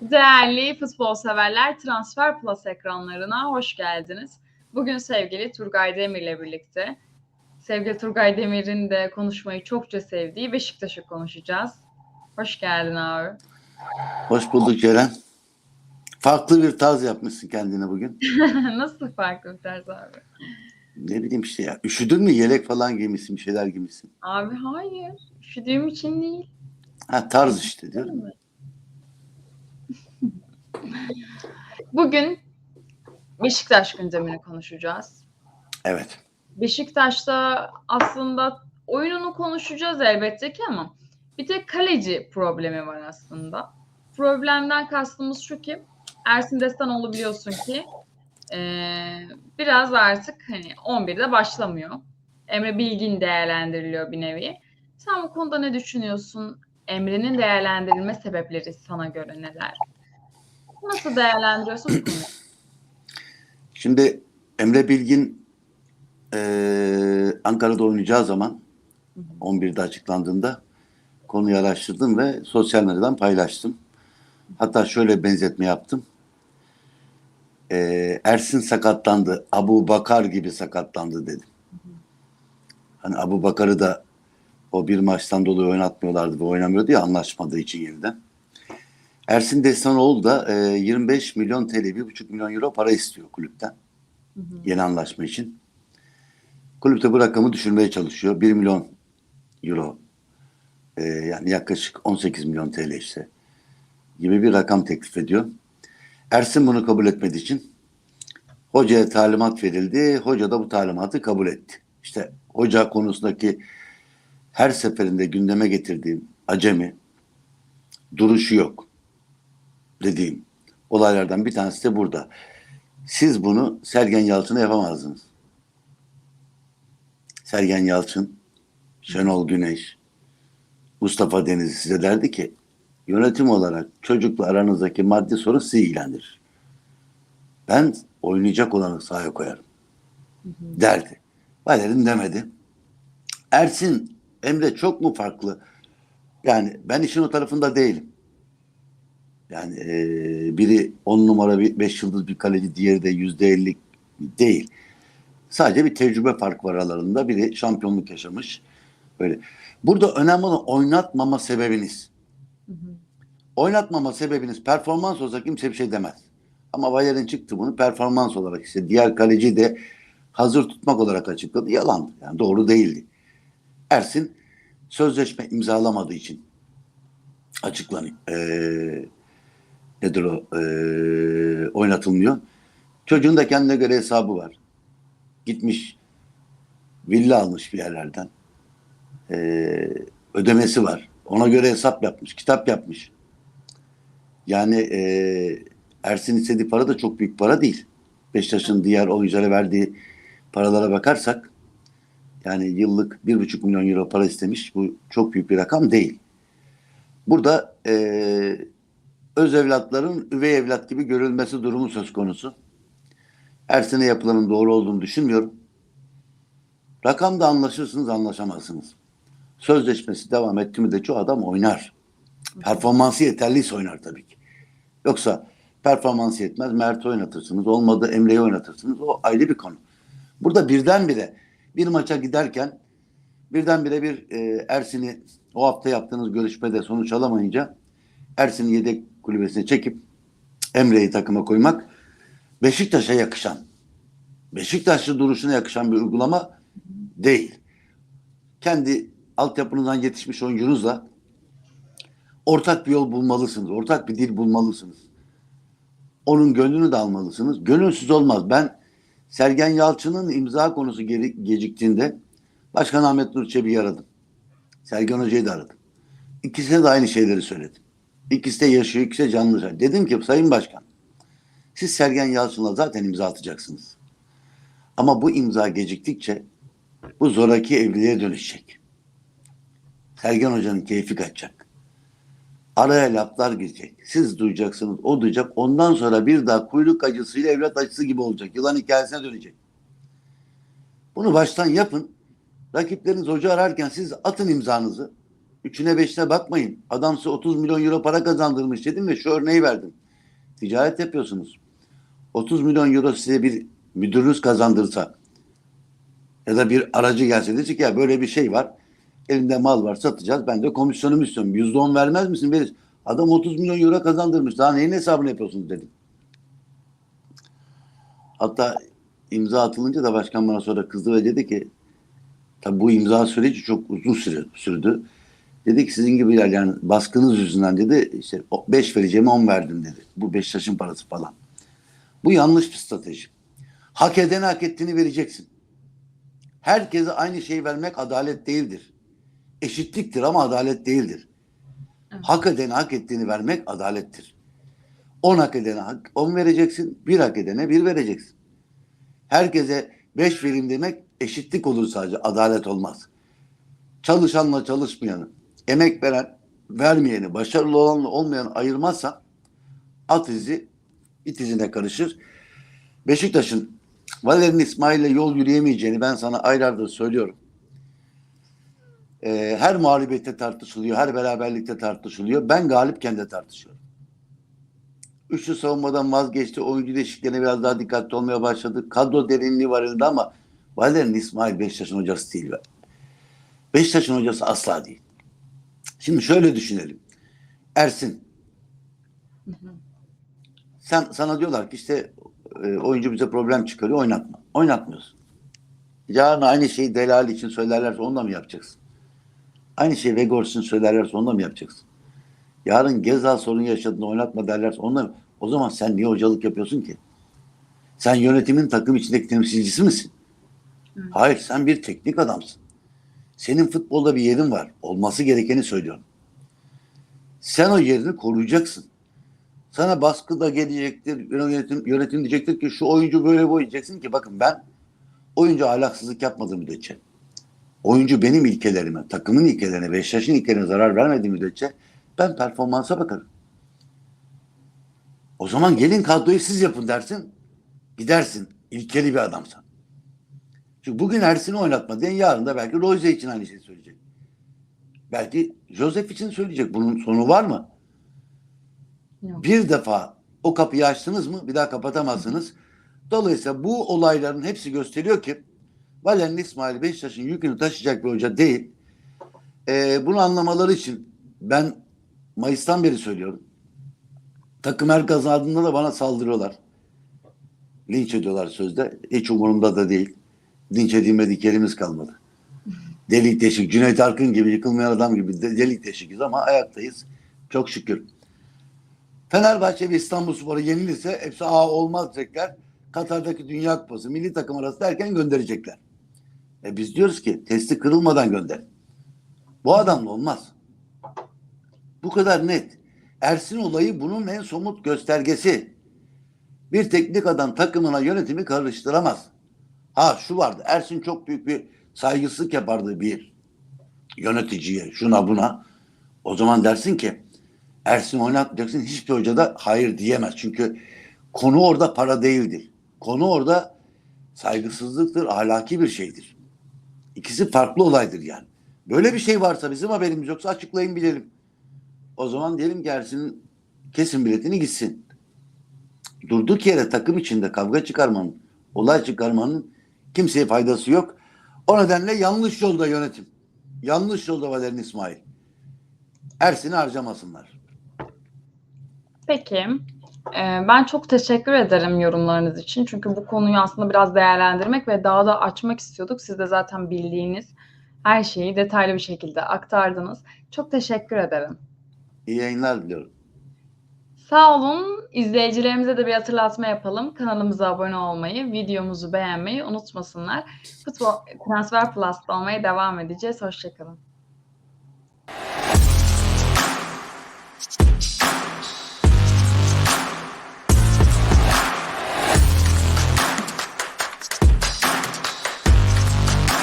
Değerli futbol severler Transfer Plus ekranlarına hoş geldiniz. Bugün sevgili Turgay Demir'le birlikte sevgili Turgay Demir'in de konuşmayı çokça sevdiği Beşiktaş'ı konuşacağız. Hoş geldin abi. Hoş bulduk Ceren. Farklı bir tarz yapmışsın kendine bugün. Nasıl farklı bir tarz abi? Ne bileyim işte ya. Üşüdün mü? Yelek falan giymişsin, bir şeyler giymişsin. Abi hayır. Üşüdüğüm için değil. Ha tarz işte diyorum. Bugün Beşiktaş gündemini konuşacağız. Evet. Beşiktaş'ta aslında oyununu konuşacağız elbette ki ama bir tek kaleci problemi var aslında. Problemden kastımız şu ki Ersin Destanoğlu biliyorsun ki eee, biraz artık hani 11'de başlamıyor. Emre Bilgin değerlendiriliyor bir nevi. Sen bu konuda ne düşünüyorsun? Emre'nin değerlendirilme sebepleri sana göre neler? Nasıl değerlendiriyorsun? Şimdi Emre Bilgin eee, Ankara'da oynayacağı zaman 11'de açıklandığında konuyu araştırdım ve sosyal medyadan paylaştım. Hatta şöyle benzetme yaptım. Eee, Ersin sakatlandı, Abu Bakar gibi sakatlandı dedim. Hani Abu Bakar'ı da o bir maçtan dolayı oynatmıyorlardı ve oynamıyordu ya anlaşmadığı için yeniden. Ersin Destanoğlu da eee, 25 milyon TL, 1,5 milyon euro para istiyor kulüpten Hı hı. yeni anlaşma için. Kulüp de bu rakamı düşürmeye çalışıyor. 1 milyon euro Ee, yani yaklaşık 18 milyon TL işte gibi bir rakam teklif ediyor. Ersin bunu kabul etmediği için hocaya talimat verildi. Hoca da bu talimatı kabul etti. İşte hoca konusundaki her seferinde gündeme getirdiğim acemi duruşu yok dediğim olaylardan bir tanesi de burada. Siz bunu Sergen Yalçın'a yapamazdınız. Sergen Yalçın, Şenol Güneş, Mustafa Denizli size derdi ki yönetim olarak çocukla aranızdaki maddi sorun sizi ilgilendirir. Ben oynayacak olanı sahaya koyarım derdi. Valerin demedi. Ersin, Emre çok mu farklı? Yani ben işin o tarafında değilim. Yani eee, biri 10 numara bir 5 yıldız bir kaleci, diğeri de yüzde elli değil. Sadece bir tecrübe fark var aralarında. Biri şampiyonluk yaşamış. Böyle. Burada önemli olan oynatmama sebebiniz. Hı hı. Oynatmama sebebiniz performans olsa kimse bir şey demez. Ama Valerian çıktı bunu performans olarak işte diğer kaleci de hazır tutmak olarak açıkladı. Yalan. Yani doğru değildi. Ersin sözleşme imzalamadığı için açıklanıyor. Ee, nedir o? Ee, oynatılmıyor. Çocuğun da kendine göre hesabı var. Gitmiş villa almış bir yerlerden. Ee, ödemesi var. Ona göre hesap yapmış, kitap yapmış. Yani ee, Ersin istediği para da çok büyük para değil. Beşiktaş'ın diğer oyunculara verdiği paralara bakarsak yani yıllık bir buçuk milyon euro para istemiş. Bu çok büyük bir rakam değil. Burada ee, öz evlatların üvey evlat gibi görülmesi durumu söz konusu. Ersin'e yapılanın doğru olduğunu düşünmüyorum. Rakamda anlaşırsınız anlaşamazsınız. Sözleşmesi devam etti mi de çoğu adam oynar. Performansı yeterliyse oynar tabii ki. Yoksa performansı yetmez Mert oynatırsınız. Olmadı Emre'yi oynatırsınız. O ayrı bir konu. Burada birdenbire bir maça giderken birdenbire bir e, Ersin'i o hafta yaptığınız görüşmede sonuç alamayınca Ersin'i yedek kulübesine çekip Emre'yi takıma koymak Beşiktaş'a yakışan, Beşiktaşlı duruşuna yakışan bir uygulama değil. Kendi altyapınızdan yetişmiş oyuncunuzla ortak bir yol bulmalısınız. Ortak bir dil bulmalısınız. Onun gönlünü de almalısınız. Gönülsüz olmaz. Ben Sergen Yalçın'ın imza konusu geri, geciktiğinde Başkan Ahmet Nur Çebi'yi aradım. Sergen Hoca'yı da aradım. İkisine de aynı şeyleri söyledim. İkisi de yaşıyor, ikisi de canlı. Dedim ki Sayın Başkan siz Sergen Yalçın'la zaten imza atacaksınız. Ama bu imza geciktikçe bu zoraki evliliğe dönüşecek. Sergen Hoca'nın keyfi kaçacak. Araya laflar girecek. Siz duyacaksınız, o duyacak. Ondan sonra bir daha kuyruk acısıyla evlat acısı gibi olacak. Yılan hikayesine dönecek. Bunu baştan yapın. Rakipleriniz hoca ararken siz atın imzanızı. Üçüne beşine bakmayın. Adam size 30 milyon euro para kazandırmış dedim ve şu örneği verdim. Ticaret yapıyorsunuz. 30 milyon euro size bir müdürünüz kazandırsa ya da bir aracı gelse diyecek ki ya böyle bir şey var. Elimde mal var satacağız. Ben de komisyonumu istiyorum. Yüzde on vermez misin? Verir. Adam 30 milyon euro kazandırmış. Daha neyin hesabını yapıyorsunuz dedim. Hatta imza atılınca da başkan bana sonra kızdı ve dedi ki tabi bu imza süreci çok uzun süre sürdü. Dedi ki sizin gibiler yani baskınız yüzünden dedi işte 5 vereceğim 10 verdim dedi. Bu Beşiktaş'ın parası falan. Bu yanlış bir strateji. Hak edene hak ettiğini vereceksin. Herkese aynı şeyi vermek adalet değildir. Eşitliktir ama adalet değildir. Evet. Hak edene hak ettiğini vermek adalettir. 10 hak edene hak 10 vereceksin, bir hak edene bir vereceksin. Herkese 5 vereyim demek eşitlik olur sadece, adalet olmaz. Çalışanla çalışmayanı, emek veren, vermeyeni, başarılı olanla olmayanı ayırmazsan at izi it izine karışır. Beşiktaş'ın Valerian İsmail'le yol yürüyemeyeceğini ben sana aylardır söylüyorum. Ee, her mağlubiyette tartışılıyor, her beraberlikte tartışılıyor. Ben galipken de tartışıyorum. Üçlü savunmadan vazgeçti. Oyuncu değişikliklerine biraz daha dikkatli olmaya başladı. Kadro derinliği var elinde ama Valerian İsmail Beşiktaş'ın hocası değil. Beşiktaş'ın hocası asla değil. Şimdi şöyle düşünelim. Ersin. Sen sana diyorlar ki işte e, oyuncu bize problem çıkarıyor oynatma. Oynatmıyorsun. Yarın aynı şeyi Delali için söylerlerse onu da mı yapacaksın? Aynı şeyi Vegors için söylerlerse onu da mı yapacaksın? Yarın Gezal sorun yaşadığında oynatma derlerse onu da mı? O zaman sen niye hocalık yapıyorsun ki? Sen yönetimin takım içindeki temsilcisi misin? Hı. Hayır sen bir teknik adamsın. Senin futbolda bir yerin var. Olması gerekeni söylüyorum. Sen o yerini koruyacaksın. Sana baskı da gelecektir. Yönetim, yönetim diyecektir ki şu oyuncu böyle bu diyeceksin ki bakın ben oyuncu ahlaksızlık yapmadığı müddetçe oyuncu benim ilkelerime, takımın ilkelerine, Beşiktaş'ın ilkelerine zarar vermediği müddetçe ben performansa bakarım. O zaman gelin kadroyu siz yapın dersin. Gidersin. İlkeli bir adamsan. Çünkü bugün Ersin'i oynatma diyen yarın da belki Royce için aynı şeyi söyleyecek. Belki Joseph için söyleyecek. Bunun sonu var mı? Yok. Bir defa o kapıyı açtınız mı bir daha kapatamazsınız. Dolayısıyla bu olayların hepsi gösteriyor ki Valerian İsmail Beşiktaş'ın yükünü taşıyacak bir hoca değil. Ee, bunu anlamaları için ben Mayıs'tan beri söylüyorum. Takım her kazandığında da bana saldırıyorlar. Linç ediyorlar sözde. Hiç umurumda da değil. Linç edilmedik yerimiz kalmadı. Delik deşik. Cüneyt Arkın gibi yıkılmayan adam gibi de- delik deşikiz ama ayaktayız. Çok şükür. Fenerbahçe ve İstanbulspor'a yenilirse hepsi aa olmaz diyecekler. Katar'daki Dünya Kupası milli takım arası derken gönderecekler. E biz diyoruz ki testi kırılmadan gönder. Bu adamla olmaz. Bu kadar net. Ersin olayı bunun en somut göstergesi. Bir teknik adam takımına yönetimi karıştıramaz. Ha şu vardı. Ersin çok büyük bir saygısızlık yapardı bir yöneticiye, şuna buna. O zaman dersin ki Ersin oynatmayacaksın. Hiçbir hoca da hayır diyemez. Çünkü konu orada para değildir. Konu orada saygısızlıktır, ahlaki bir şeydir. İkisi farklı olaydır yani. Böyle bir şey varsa bizim haberimiz yoksa açıklayın bilelim. O zaman diyelim ki Ersin'in kesin biletini gitsin. Durduk yere takım içinde kavga çıkarmanın, olay çıkarmanın kimseye faydası yok. O nedenle yanlış yolda yönetim. Yanlış yolda Valerian İsmail. Ersin'i harcamasınlar. Peki. Ee, Ben çok teşekkür ederim yorumlarınız için. Çünkü bu konuyu aslında biraz değerlendirmek ve daha da açmak istiyorduk. Siz de zaten bildiğiniz her şeyi detaylı bir şekilde aktardınız. Çok teşekkür ederim. İyi yayınlar diliyorum. Sağ olun. İzleyicilerimize de bir hatırlatma yapalım. Kanalımıza abone olmayı, videomuzu beğenmeyi unutmasınlar. Futbol Transfer Plus'ta olmaya devam edeceğiz. Hoşçakalın.